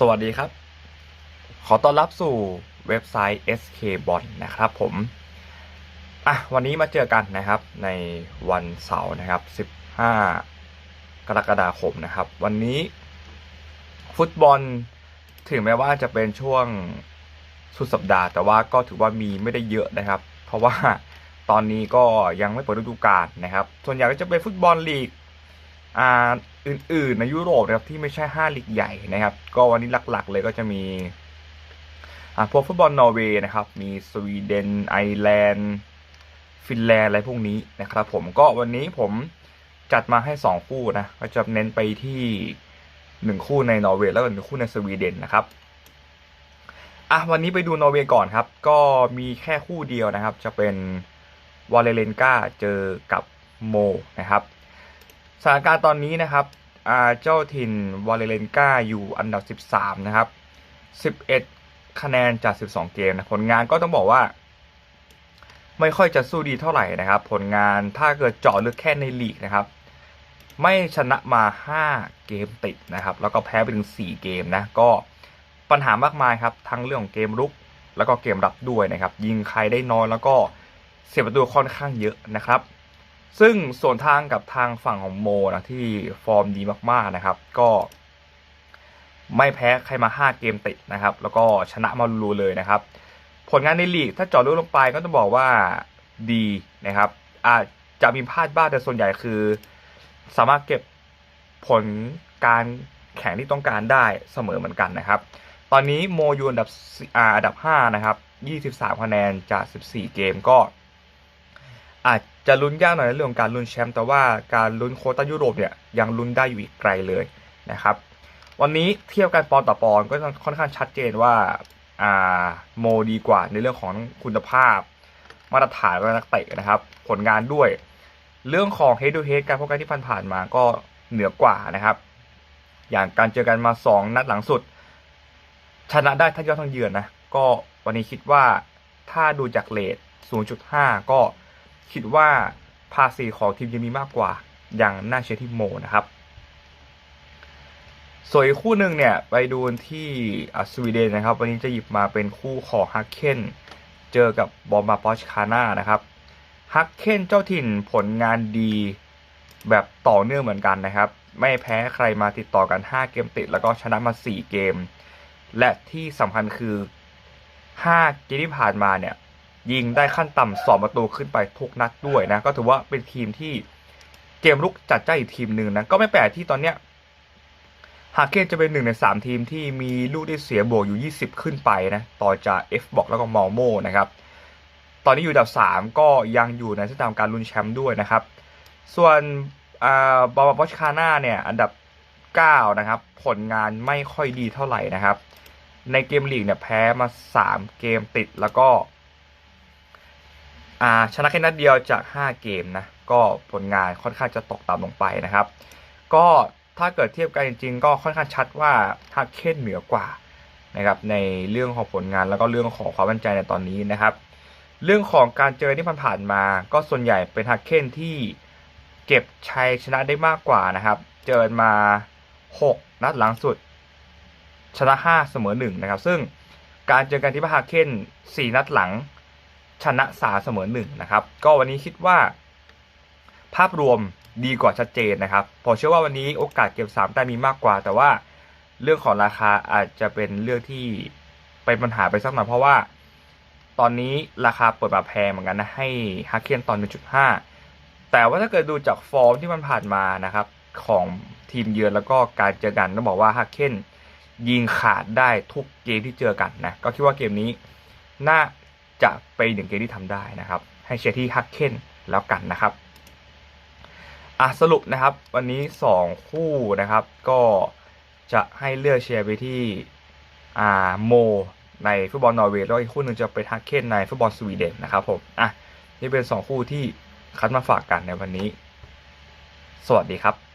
สวัสดีครับ ขอต้อนรับสู่เว็บไซต์ SK b o n นะครับผม อะ วันนี้มาเจอกันนะครับ ในวันเสาร์นะครับ 15 กรกฎาคมนะครับ วันนี้ ฟุตบอลถึงแม้ว่าจะเป็นช่วงสุดสัปดาห์ แต่ว่าก็ถือว่ามีไม่ได้เยอะนะครับ เพราะว่าตอนนี้ก็ยังไม่เปิดฤดูกาลนะครับ ส่วนใหญ่ก็จะเป็นฟุตบอลลีก อ่าอื่นๆในยุโรปนะครับที่ไม่ใช่ห้าลีกใหญ่นะครับ ก็วันนี้หลักๆเลยก็จะมีอ่าพวกฟุตบอลนอร์เวย์นะครับ มีสวีเดนไอร์แลนด์ฟินแลนด์อะไรพวกนี้นะครับผมก็วันนี้ผมจัดมาให้สองคู่นะก็จะเน้นไปที่หนึ่งคู่ในนอร์เวย์แล้วก็หนึ่งคู่ในสวีเดนนะครับอะวันนี้ไปดูนอร์เวย์ก่อนครับ ก็มีแค่คู่เดียวนะครับ จะเป็นวอลเลนกาเจอกับโมนะครับ สถานการณ์ตอนนี้นะครับอาเจ้าถิ่นวอลเลนกาอยู่อันดับ 13 นะครับ 11 คะแนนจาก 12 เกมนะผลงานก็ต้องบอกว่า ไม่ค่อยจะสู้ดีเท่าไหร่นะครับ ผลงานถ้าเกิดเจาะลึกแค่ในลีกนะครับ ไม่ชนะมา 5 เกมติดนะครับ แล้วก็แพ้ไปถึง 4 เกมนะ ก็ปัญหามากมายครับ ทั้งเรื่องของเกมรุก แล้วก็เกมรับด้วยนะครับ ยิงใครได้น้อยแล้วก็เสียประตูค่อนข้างเยอะนะครับ ซึ่งส่วนทางกับทางฝั่งของโมนะที่ฟอร์มดีมากๆนะครับ ก็ ไม่แพ้ใครมา 5 เกมติดนะครับ แล้วก็ชนะมาลูเลยนะครับ ผลงานในลีกถ้าจาะลึกลงไปก็ต้องบอกว่าดีนะครับ อาจจะมีพลาดบ้างแต่ส่วนใหญ่คือ สามารถเก็บผลการแข่งที่ต้องการได้เสมอเหมือนกันนะครับ ตอนนี้โมอยู่อันดับอันดับ 5 นะครับ 23 คะแนนจาก 14 เกมก็อาจ จะลุ้นยากหน่อยในเรื่องของการลุ้นแชมป์แต่ว่าการลุ้นโคต้ายุโรปเนี่ยยังลุ้นได้อยู่อีกไกลเลยนะครับวันนี้เทียบกันปอนด์ต่อปอนด์ก็ค่อนข้างชัดเจนว่าอ่าโมดีกว่าในเรื่องของคุณภาพ มาตรฐานของนักเตะนะครับ ผลงานด้วย เรื่องของ head to head การพบกันที่ผ่านๆมาก็เหนือกว่านะครับ อย่างการเจอกันมา 2 นัดหลังสุด ชนะได้ทั้งยอดทั้งเยือนนะ ก็วันนี้คิดว่าถ้าดูจากเลท0.5 ก็ คิดว่าภาษีของทีมยังมีมากกว่า อย่างน่าเชื่อที่โมนะครับส่วนอีกคู่หนึ่งเนี่ยไปดูที่สวีเดนนะครับ วันนี้จะหยิบมาเป็นคู่ของฮักเคนเจอกับบอมบาปอชคาน่านะครับฮักเคนเจ้าถิ่นผลงานดีแบบต่อเนื่องเหมือนกันนะครับ ไม่แพ้ใครมาติดต่อกัน 5 เกมติด แล้วก็ชนะมา 4 เกม และที่สำคัญคือ 5 เกมที่ผ่านมาเนี่ย ยิงได้ขั้นต่ำสองประตูขึ้นไปทุกนัดด้วยนะ ก็ถือว่าเป็นทีมที่เกมรุกจัดจ้าอีกทีมหนึ่งนะ ก็ไม่แปลกที่ตอนเนี้ยฮาเคนจะเป็นหนึ่งใน3ทีมที่มีลูกที่เสียบวกอยู่ 20 ขึ้นไปนะ ต่อจาก F บอกแล้วก็มอลโมนะครับ ตอนนี้อยู่อันดับ 3 ก็ยังอยู่ในเส้นทางการลุ้นแชมป์ด้วยนะครับ ส่วนบาบาบอชคาน่าเนี่ย อันดับ 9 นะครับ ผลงานไม่ค่อยดีเท่าไหร่นะครับ ในเกมลีกเนี่ยแพ้มา 3 เกมติดแล้วก็ อ่าชนะแค่นัดเดียวจาก 5 เกมนะก็ผลงานค่อนข้างจะตกต่ำลงไปนะครับ ก็ถ้าเกิดเทียบกันจริงๆ ก็ค่อนข้างชัดว่าฮักเคนเหนือกว่านะครับในเรื่องของผลงานแล้วก็เรื่องของความมั่นใจในตอนนี้นะครับ เรื่องของการเจอที่ผ่านๆมา ก็ส่วนใหญ่เป็นฮักเคนที่เก็บชัยชนะได้มากกว่านะครับ เจอมา 6 นัดหลังสุด ชนะ 5 เสมอ1นะครับ ซึ่งการเจอกันที่บาฮาเคน4 นัดหลัง ชนะสาเสมอหนึ่งนะครับ ก็วันนี้คิดว่า ภาพรวมดีกว่าชัดเจนนะครับผมเชื่อว่าวันนี้โอกาสเก็บสามแต้มมีมากกว่า แต่ว่าเรื่องของราคาอาจจะเป็นเรื่องที่เป็นปัญหาไปสักหน่อยเพราะว่า ตอนนี้ราคาเปิดมาแพงเหมือนกันนะให้ฮักเคนตอน1.5 แต่ว่าถ้าเกิดดูจากฟอร์มที่มันผ่านมานะครับ ของทีมเยือนแล้วก็การเจอกันต้องบอกว่าฮักเคนยิงขาดได้ทุกเกมที่เจอกันนะก็คิดว่าเกมนี้น่า จะไปนหนึ่งเกมที่ทำได้นะครับ ให้เชียร์ที่ฮักเคนแล้วกันนะครับอะสรุปนะครับ วันนี้ 2 คู่นะครับ ก็จะให้เลือกเชียร์ไปที่อ่าโม ในฟุตบอลนอร์เวย์แล้วอีกคู่หนึ่งจะเป็นฮักเคนในฟุตบอลสวีเดนนะครับผมอะนี่เป็น 2 คู่ที่คัดมาฝากกันในวันนี้ สวัสดีครับ